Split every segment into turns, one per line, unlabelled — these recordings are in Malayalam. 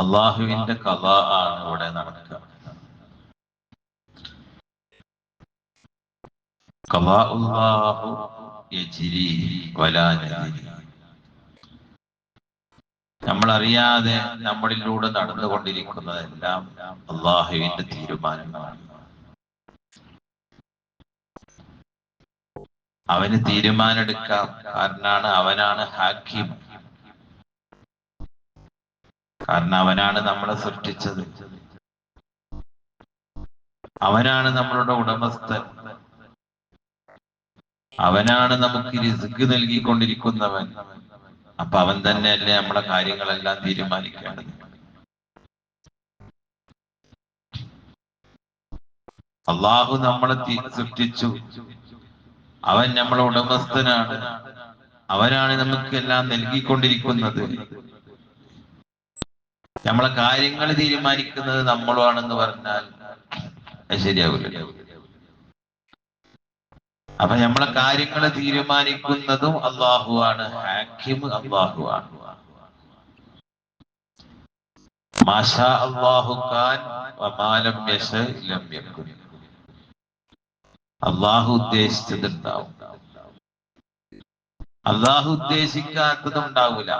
അള്ളാഹുവിന്റെ കഥ ആണ് ഇവിടെ നടക്കുക. നമ്മൾ അറിയാതെ നമ്മളിലൂടെ നടന്നുകൊണ്ടിരിക്കുന്നതെല്ലാം അള്ളാഹുവിന്റെ തീരുമാനങ്ങളാണ്. അവന് തീരുമാനമെടുക്കാം. കാരണമാണ് അവനാണ് ഹാക്കിം. കാരണം അവനാണ് നമ്മളെ സൃഷ്ടിച്ചത്. അവനാണ് നമ്മളുടെ ഉടമസ്ഥൻ. അവനാണ് നമുക്ക് റിസ്ക് നൽകിക്കൊണ്ടിരിക്കുന്നവൻ. അപ്പൊ അവൻ തന്നെയല്ലേ നമ്മളെ കാര്യങ്ങളെല്ലാം തീരുമാനിക്കേണ്ടത്. അള്ളാഹു നമ്മളെ സൃഷ്ടിച്ചു. അവൻ നമ്മളെ ഉടമസ്ഥനാണ്. അവനാണ് നമുക്ക് എല്ലാം നൽകിക്കൊണ്ടിരിക്കുന്നത്. നമ്മളെ കാര്യങ്ങൾ തീരുമാനിക്കുന്നത് നമ്മളുമാണെന്ന് പറഞ്ഞാൽ അത് ശരിയാവില്ല. അപ്പൊ നമ്മളെ കാര്യങ്ങൾ തീരുമാനിക്കുന്നതും അള്ളാഹു ആണ് ഹാക്കിം അള്ളാഹു ആണ് മാഷാ അള്ളാഹു ഉദ്ദേശിച്ചത് ഉണ്ടാവും അള്ളാഹു ഉദ്ദേശിക്കാത്തത് ഉണ്ടാവൂല.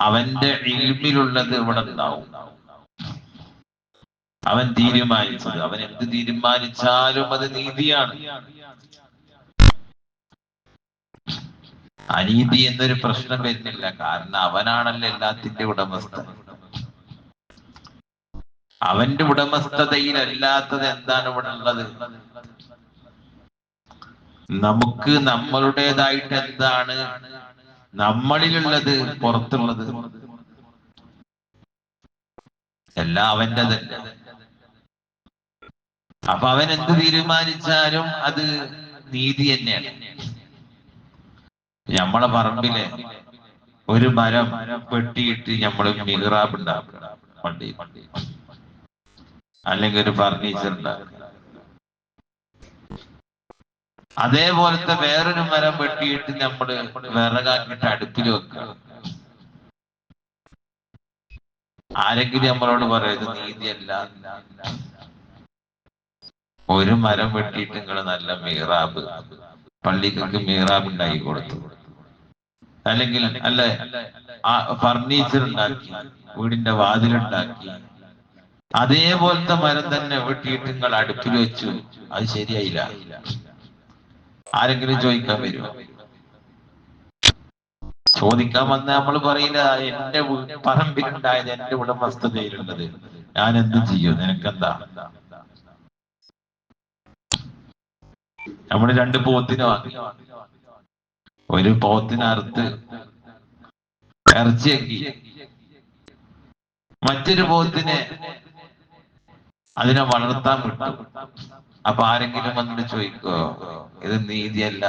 അവന്റെ ഇൽമിലുള്ളത് ഇവിടെ ഉണ്ടാവും അവൻ തീരുമാനിച്ചത്. അവൻ എന്ത് തീരുമാനിച്ചാലും അത് നീതിയാണ്. അനീതി എന്നൊരു പ്രശ്നം വരുന്നില്ല. കാരണം അവനാണല്ലോ എല്ലാത്തിന്റെ ഉടമസ്ഥ അവന്റെ ഉടമസ്ഥതയിൽ ഉടമസ്ഥതയിലല്ലാത്തത് എന്താണ് ഇവിടെ ഉള്ളത് നമുക്ക് നമ്മളുടേതായിട്ട് എന്താണ് നമ്മളിലുള്ളത് പുറത്തുള്ളത്. എല്ലാം അവന്റെത്. അപ്പൊ അവൻ എന്ത് തീരുമാനിച്ചാലും അത് നീതി തന്നെയാണ്. നമ്മളെ പറമ്പിലെ ഒരു മരം വെട്ടിയിട്ട് നമ്മൾ മിഹ്റാബ് ഉണ്ടാക്കുക പണ്ടി. അല്ലെങ്കിൽ ഒരു ഫർണിച്ചർ ഉണ്ടാക്കുക അതേപോലത്തെ വേറൊരു മരം വെട്ടിയിട്ട് നമ്മൾ വിറകാക്കിയിട്ട് അടുപ്പിൽ വെക്കുക. ആരെങ്കിലും നമ്മളോട് പറയുന്നത് നീതിയല്ല. ഒരു മരം വെട്ടിയിട്ട് നിങ്ങൾ നല്ല മീറാബ് പള്ളിക്കൊക്കെ മീറാബ് ഉണ്ടാക്കി കൊടുത്തു. അല്ലെങ്കിൽ അല്ലെ ഫർണിച്ചർ ഉണ്ടാക്കി വീടിന്റെ വാതിലുണ്ടാക്കി അതേപോലത്തെ മരം തന്നെ വെട്ടിയിട്ട് നിങ്ങൾ അടുപ്പിൽ വെച്ചു. അത് ശരിയായില്ല. ആരെങ്കിലും ചോദിക്കാൻ വരുമോ? ചോദിക്കാൻ വന്ന നമ്മൾ പറയില്ല എന്റെ പറമ്പിലുണ്ടായത് എന്റെ ഉടമസ്ഥതയിലുള്ളത്. ഞാൻ എന്ത് ചെയ്യും? നിനക്കെന്താ? നമ്മൾ രണ്ട് പോത്തിന് വാങ്ങി ഒരു പോത്തിനെ അറുത്ത് ഇറച്ചിയാക്കി മറ്റൊരു പോത്തിനെ അതിനെ വളർത്താൻ വിട്ടു. അപ്പൊ ആരെങ്കിലും വന്നിട്ട് ചോദിക്കോ? ഇത് നീതിയല്ല.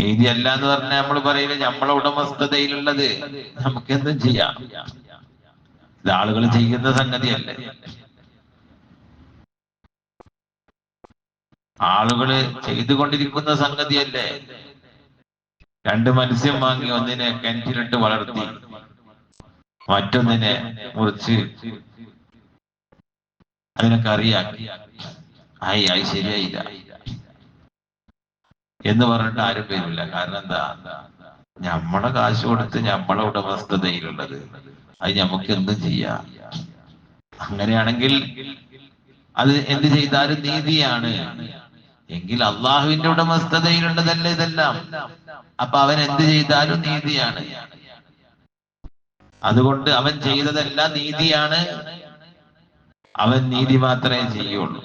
നീതിയല്ല എന്ന് പറഞ്ഞാൽ നമ്മൾ പറയില്ല നമ്മളെ ഉടമസ്ഥതയിലുള്ളത് നമുക്ക് എന്തും ചെയ്യാം. ഇത് ആളുകൾ ചെയ്യുന്ന സംഗതിയല്ലേ. ആളുകൾ ചെയ്തുകൊണ്ടിരിക്കുന്ന സംഗതിയല്ലേ. രണ്ട് മത്സ്യം വാങ്ങി ഒന്നിനെ കിണറ്റിലിട്ട് വളർത്തി മറ്റൊന്നിനെ മുറിച്ച് അതിനെ അറിയാം. ആയി ആയി ശരിയായില്ല. എന്ന് പറഞ്ഞിട്ട് ആരും വരില്ല കാരണം എന്താ? നമ്മളെ കാശ് കൊടുത്ത് നമ്മളെ ഉടമസ്ഥതയിലുള്ളത്. അത് നമുക്ക് എന്തും ചെയ്യാം. അങ്ങനെയാണെങ്കിൽ അത് എന്ത് ചെയ്താലും നീതിയാണ്. എങ്കിൽ അള്ളാഹുവിന്റെ ഉടമസ്ഥതയിലുള്ളതല്ലേ ഇതെല്ലാം? അപ്പൊ അവൻ എന്ത് ചെയ്താലും നീതിയാണ്. അതുകൊണ്ട് അവൻ ചെയ്തതെല്ലാം നീതിയാണ്. അവൻ നീതി മാത്രമേ ചെയ്യുള്ളൂ.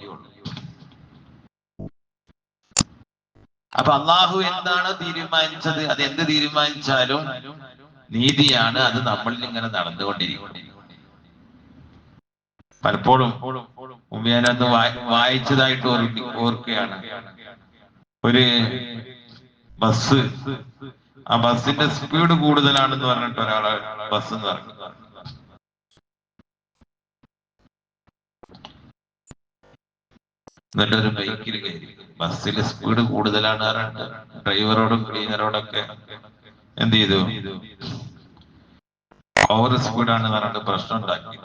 അപ്പൊ അള്ളാഹു എന്താണ് തീരുമാനിച്ചത്? അത് എന്ത് തീരുമാനിച്ചാലും നീതിയാണ്. അത് നമ്മളിൽ ഇങ്ങനെ നടന്നുകൊണ്ടിരിക്കും. പലപ്പോഴും ഉമ്മയാനത്ത് വായിച്ചതായിട്ട് ഓർമ്മി ഓർക്കുകയാണ്. ഒരു ബസ് ആ ബസ്സിന്റെ സ്പീഡ് കൂടുതലാണെന്ന് പറഞ്ഞിട്ട് ഒരാളെ ബസ് എന്ന് പറഞ്ഞു. എന്നിട്ട് ഒരു ബൈക്കിൽ കയറി. ബസ്സിൽ സ്പീഡ് കൂടുതലാണ് ഡ്രൈവറോടും ക്ലീനറോടൊക്കെ എന്ത് ചെയ്തു? ഓവർ സ്പീഡാണ് പറഞ്ഞിട്ട് പ്രശ്നം ഉണ്ടാക്കി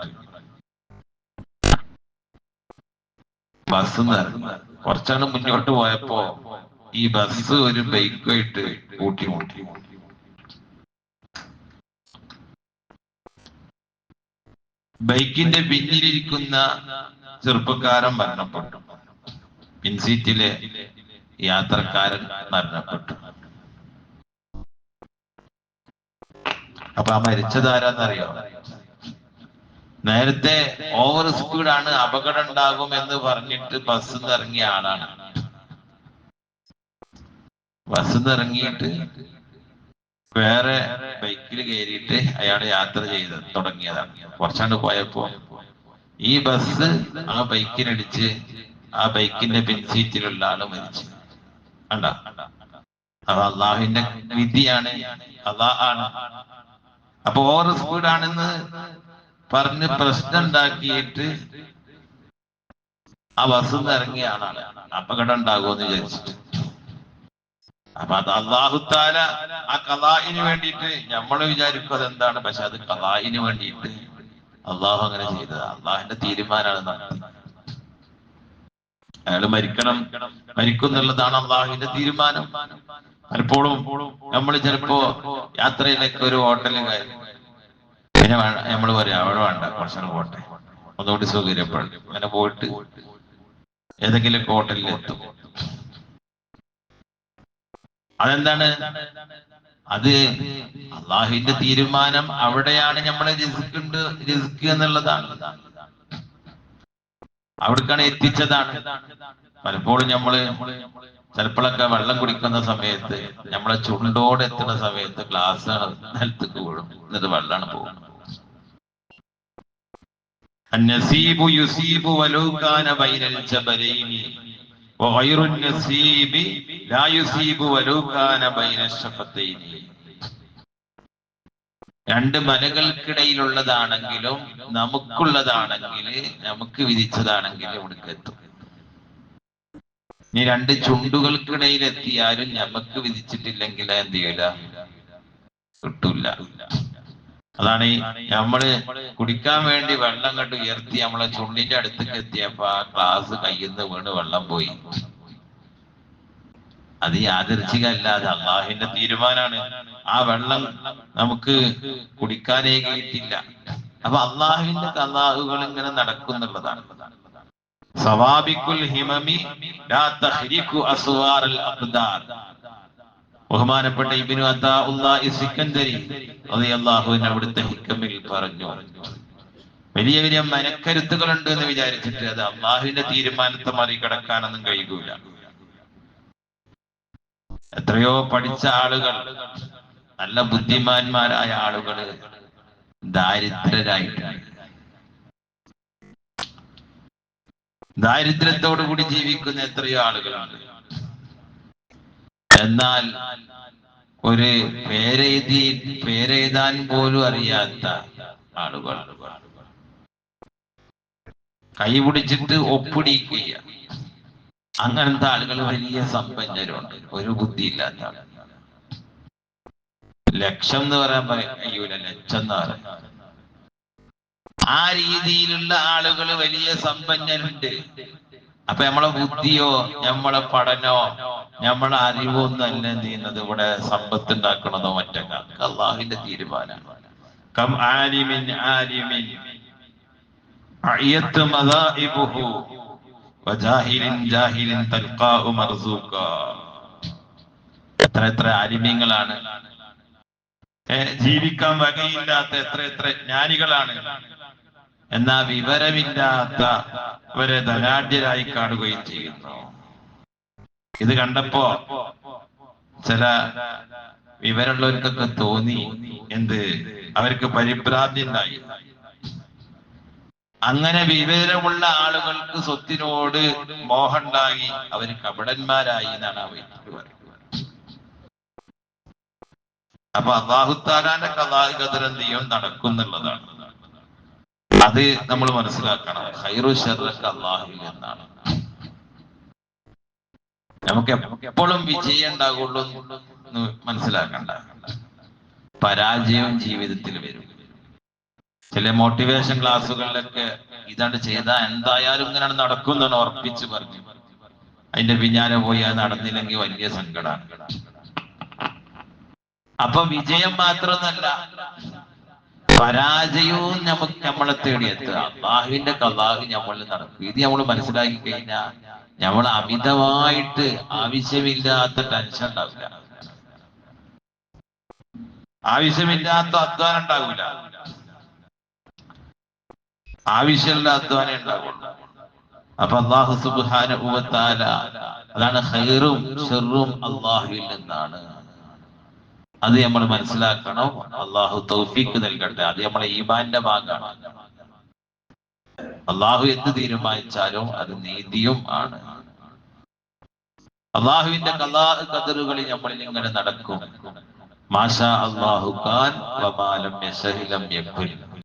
ബസ് കുറച്ചാണ് മുന്നോട്ട് പോയപ്പോ ഈ ബസ് ഒരു ബൈക്കായിട്ട് കൂട്ടി മുട്ടി ബൈക്കിന്റെ പിന്നിലിരിക്കുന്ന ചെറുപ്പക്കാരൻ മരണപ്പെട്ടു. പിൻസീറ്റിലെ യാത്രക്കാരൻ മരണപ്പെട്ടു. അപ്പൊ ആ മരിച്ചത് ആരാന്നറിയോ നേരത്തെ ഓവർ സ്പീഡാണ് അപകടം ഉണ്ടാകും എന്ന് പറഞ്ഞിട്ട് ബസ് ഇറങ്ങിയ ആളാണ്. ബസ് ഇറങ്ങിയിട്ട് വേറെ ബൈക്കിൽ കയറിയിട്ട് അയാൾ യാത്ര ചെയ്ത് തുടങ്ങിയതാണ്. കുറച്ചാണ്ട് പോയപ്പോ ഈ ബസ് ആ ബൈക്കിനടിച്ച് ആ ബൈക്കിന്റെ പിൻസീറ്റിലുള്ള ആൾ മരിച്ചു. അല്ല അത് അള്ളാഹുവിന്റെ വിധിയാണ്. അതാ ആണ്. അപ്പൊ ഓവർ സ്പീഡാണെന്ന് പറഞ്ഞ് പ്രശ്നം ഉണ്ടാക്കിയിട്ട് ആ ബസ് ഇറങ്ങിയ ആളാണ്. അപകടം ഉണ്ടാകുമെന്ന് വിചാരിച്ചിട്ട്. അപ്പൊ അത് അള്ളാഹുത്താല ആ കലാഹിന് വേണ്ടിയിട്ട് നമ്മൾ വിചാരിക്കും അതെന്താണ്. പക്ഷെ അത് കലാഹിന് വേണ്ടിയിട്ട് അള്ളാഹു അങ്ങനെ ചെയ്തത്. അള്ളാഹിന്റെ തീരുമാനമാണ് നടത്തി അയാൾ മരിക്കണം. മരിക്കുന്നുള്ളതാണ് അള്ളാഹുവിന്റെ തീരുമാനം. പലപ്പോഴും നമ്മൾ ചിലപ്പോ യാത്രയിലേക്ക് ഒരു ഹോട്ടലിൽ പിന്നെ നമ്മൾ പറയാം അവിടെ വേണ്ട കുറച്ചു പോട്ടെ. ഒന്നുകൂടി സൗകര്യപ്പെടും. അങ്ങനെ പോയിട്ട് ഏതെങ്കിലും ഹോട്ടലിൽ എത്തും. അതെന്താണ്? അത് അള്ളാഹുവിന്റെ തീരുമാനം അവിടെയാണ് നമ്മളെ റിസ്ക് റിസ്ക് എന്നുള്ളതാണ്. അവിടേക്കാണ് എത്തിച്ചതാണ് പലപ്പോഴും നമ്മള് ചിലപ്പോഴൊക്കെ വെള്ളം കുടിക്കുന്ന സമയത്ത് നമ്മളെ ചുണ്ടോടെ എത്തുന്ന സമയത്ത് ഗ്ലാസ് നിലത്തേക്ക് വീഴും എന്നിട്ട് വെള്ളമാണ് പോകുന്നത് النسيب يصيب ولو كان بين الجبلين وغير النسيب لا يصيب ولو كان بين الشفتين രണ്ട് മലകൾക്കിടയിലുള്ളതാണെങ്കിലും നമുക്കുള്ളതാണെങ്കിൽ നമുക്ക് വിധിച്ചതാണെങ്കിൽ ഇവിടേക്ക് എത്തും. ഇനി രണ്ട് ചുണ്ടുകൾക്കിടയിൽ എത്തിയാലും നമുക്ക് വിധിച്ചിട്ടില്ലെങ്കിൽ എന്ത് ചെയ്യൂല? കിട്ടൂല. അതാണ് നമ്മൾ കുടിക്കാൻ വേണ്ടി വെള്ളം കണ്ട് ഉയർത്തി നമ്മളെ ചുണ്ടിന്റെ അടുത്തേക്ക് എത്തിയപ്പോ ആ ഗ്ലാസ് കയ്യിൽ നിന്ന് വീണ് വെള്ളം പോയി. അത് യാദർച്ഛികല്ല അത് അള്ളാഹിന്റെ തീരുമാനാണ്. ആ വെള്ളം നമുക്ക് കുടിക്കാനേ കഴിയത്തില്ല അപ്പൊ അള്ളാഹുവിന്റെ കലാഹുകൾ ഇങ്ങനെ നടക്കുന്നുള്ളതാണ്. ഹിമമി ബഹുമാനപ്പെട്ട ഇബ്നു സിക്കന്ദരി അവിടുത്തെ ഹിക്കമിൽ പറഞ്ഞു. വലിയ വലിയ മനക്കരുത്തുകളുണ്ട് എന്ന് വിചാരിച്ചിട്ട് അത് അള്ളാഹുവിന്റെ തീരുമാനത്തെ മറികടക്കാനൊന്നും കഴിയൂല. എത്രയോ പഠിച്ച ആളുകൾ നല്ല ബുദ്ധിമാന്മാരായ ആളുകൾ ദാരിദ്രരായിട്ടാണ് ദാരിദ്ര്യത്തോടു കൂടി ജീവിക്കുന്ന എത്രയോ ആളുകളാണ്. എന്നാൽ ഒരു പേരെഴുതി പേരെഴുതാൻ പോലും അറിയാത്ത ആളുകൾ. കൈപിടിച്ചിട്ട് ഒപ്പിടിക്കുക അങ്ങനത്തെ ആളുകൾ വലിയ സമ്പന്നരുണ്ട്. ഒരു ബുദ്ധിയില്ലാത്ത ആളുകൾ ലക്ഷം എന്ന് പറയാൻ കഴിയൂല ലക്ഷം എന്ന് പറയാം. ആ രീതിയിലുള്ള ആളുകൾ വലിയ സമ്പന്നരുണ്ട്. അപ്പൊ നമ്മളെ ബുദ്ധിയോ നമ്മളെ പഠനോ നമ്മളെ അറിവോ ഒന്നും അല്ല എന്ത് ചെയ്യുന്നത്? ഇവിടെ സമ്പത്ത് ഉണ്ടാക്കണതോ മറ്റല്ല അള്ളാഹിന്റെ തീരുമാനമാണ്. കം ആലിമിൻ എത്ര എത്ര ആലിമ്യങ്ങളാണ് ഏ, ജീവിക്കാൻ വകയില്ലാത്ത എത്ര എത്ര ജ്ഞാനികളാണ്. എന്നാ വിവരമില്ലാത്ത അവരെ ധനാഢ്യരായി കാണുകയും ചെയ്യുന്നു. ഇത് കണ്ടപ്പോ ചില വിവരമുള്ളവർക്കൊക്കെ തോന്നി എന്ത്? അവർക്ക് പരിഭ്രാന്തി ഉണ്ടായി. അങ്ങനെ വിവേകമുള്ള ആളുകൾക്ക് സ്വത്തിനോട് മോഹണ്ടായി അവർ കപടന്മാരായി എന്നാണ് അവർ പറയുന്നത്. അപ്പൊ അള്ളാഹുത്താലാന്റെ കഥാഗതരന്തിയും നടക്കുന്നുള്ളതാണ്. അത് നമ്മൾ മനസ്സിലാക്കണം. ഹൈറു ഷെറക്ക് എന്നാണ് നമുക്ക് എപ്പോഴും വിജയം ഉണ്ടാകുള്ളൂ എന്ന് മനസ്സിലാക്കണ്ട. പരാജയം ജീവിതത്തിൽ വരും ചില മോട്ടിവേഷൻ ക്ലാസ്സുകളിലൊക്കെ ഇതാണ്ട് ചെയ്താൽ എന്തായാലും ഇങ്ങനെ നടക്കും ഉറപ്പിച്ചു പറഞ്ഞു. അതിന്റെ പിന്നാലെ പോയി അത് നടന്നില്ലെങ്കിൽ വലിയ സങ്കടമാണ് അപ്പൊ വിജയം മാത്രമൊന്നല്ല പരാജയവും നമുക്ക് നമ്മളെ തേടിയെത്തുക അള്ളാഹുവിന്റെ കലാഹ് നമ്മളിൽ നടക്കും. ഇത് നമ്മൾ മനസ്സിലാക്കി കഴിഞ്ഞാൽ നമ്മൾ അമിതമായിട്ട് ആവശ്യമില്ലാത്ത ടെൻഷൻ ഉണ്ടാവില്ല. ആവശ്യമില്ലാത്ത അധ്വാനം ഉണ്ടാവില്ല. ആവശ്യമില്ല അധ്വാനം ഉണ്ടാവുള്ളൂ അപ്പൊ അള്ളാഹു സുബാന അതാണ് ഹൈറും ഷെറും അള്ളാഹുവിൽ നിന്നാണ്. അത് നമ്മൾ മനസ്സിലാക്കണം. അള്ളാഹു തൗഫീക്ക് നൽകട്ടെ. അത് നമ്മളെ ഈമാന്റെ ഭാഗമാണ്. അള്ളാഹു എന്ത് തീരുമാനിച്ചാലും അത് നീതിയും ആണ്. അള്ളാഹുവിന്റെ കലാ കതറുകളിൽ നമ്മൾ ഇങ്ങനെ നടക്കും. മാഷാ അള്ളാഹു ഖാൻ